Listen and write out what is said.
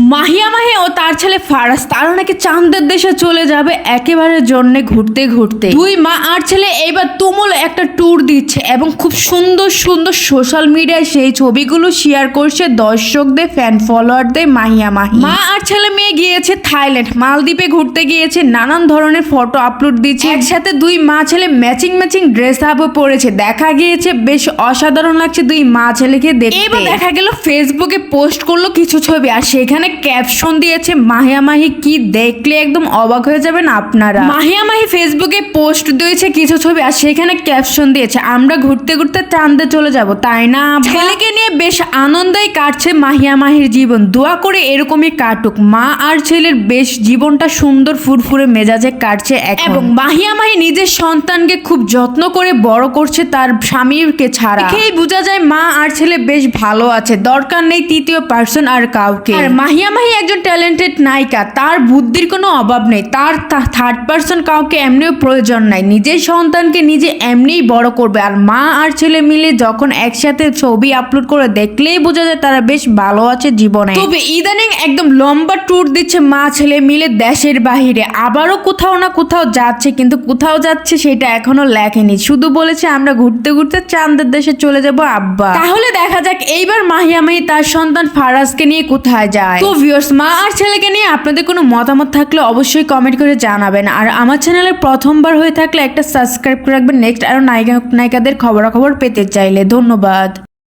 মাহিয়া মাহি ও তার ছেলে ফারাজ, তারা নাকি চাঁদের দেশে চলে যাবে একেবারে জন্যে ঘুরতে ঘুরতে। দুই মা আর ছেলে এইবার তুমুল একটা ট্যুর দিচ্ছে এবং খুব সুন্দর সুন্দর সোশ্যাল মিডিয়ায় সেই ছবিগুলো শেয়ার করছে দর্শকদের ফ্যান ফলোয়ারদের মাহিয়া মাহি মা আর ছেলে মেয়ে গিয়েছে থাইল্যান্ড, মালদ্বীপে ঘুরতে গিয়েছে, নানান ধরনের ফটো আপলোড দিচ্ছে। একসাথে দুই মা ছেলে ম্যাচিং ম্যাচিং ড্রেস আপও পরেছে দেখা গিয়েছে, বেশ অসাধারণ লাগছে দুই মা ছেলেকে দেখতে। এবার দেখা গেল ফেসবুকে পোস্ট করল কিছু ছবি, আর সেখানে ক্যাপশন দিয়েছে মাহিয়া মাহি কি দেখলে একদম অবাক হয়ে যাবেন আপনারা? মাহিয়া মাহি ফেসবুকে পোস্ট দিয়েছে কিছু ছবি আর সেখানে ক্যাপশন দিয়েছে আমরা ঘুরতে ঘুরতে চাঁদে চলে যাব তাই না? ছেলেকে নিয়ে বেশ আনন্দই কাটছে মাহিয়া মাহির জীবন। দোয়া করে এরকমই কাটুক। মা আর ছেলের বেশ জীবনটা সুন্দর ফুরফুরে মেজাজে কাটছে এখন। এবং মাহিয়া মাহি নিজের সন্তানকে খুব যত্ন করে বড় করছে তার স্বামীকে ছাড়া। দেখেই বোঝা যায় মা আর ছেলে বেশ ভালো আছে দরকার নেই তৃতীয় পার্সন আর কাউকে। আর মাহিয়া মাহি একজন ট্যালেন্টেড নায়িকা। তার বুদ্ধির কোনো অভাব নেই। তার থার্ড পার্সন কাউকে এমনিও প্রয়োজন নাই। নিজের সন্তানকে নিজে এমনিই বড় করবে। আর মা আর ছেলে মিলে যখন একসাথে ছবি আপলোড করে দেখলেই বোঝা যায় তারা বেশ ভালো আছে জীবনে। তবে ইদানিং একদম লম্বা ট্যুর দিচ্ছে মা ছেলে মিলে দেশের বাহিরে। আবারও কোথাও না কোথাও যাচ্ছে কিন্তু কোথাও যাচ্ছে সেটা এখনও লেখেনি। শুধু বলেছে আমরা ঘুরতে ঘুরতে চাঁদের দেশে চলে যাব আব্বা। তাহলে দেখা যাক এইবার মাহিয়া মাহি তার সন্তান ফারাজকে নিয়ে কোথায় যায়। তো ভিউয়ার্স মা আর ছেলেকে নিয়ে আপনাদের কোনো মতামত থাকলে অবশ্যই কমেন্ট করে জানাবেন। আর আমার চ্যানেলে প্রথমবার হয়ে থাকলে একটা সাবস্ক্রাইব করে রাখবেন। নেক্সট আরও নায়িকা নায়িকাদের খবরাখবর পেতে চাইলে। ধন্যবাদ।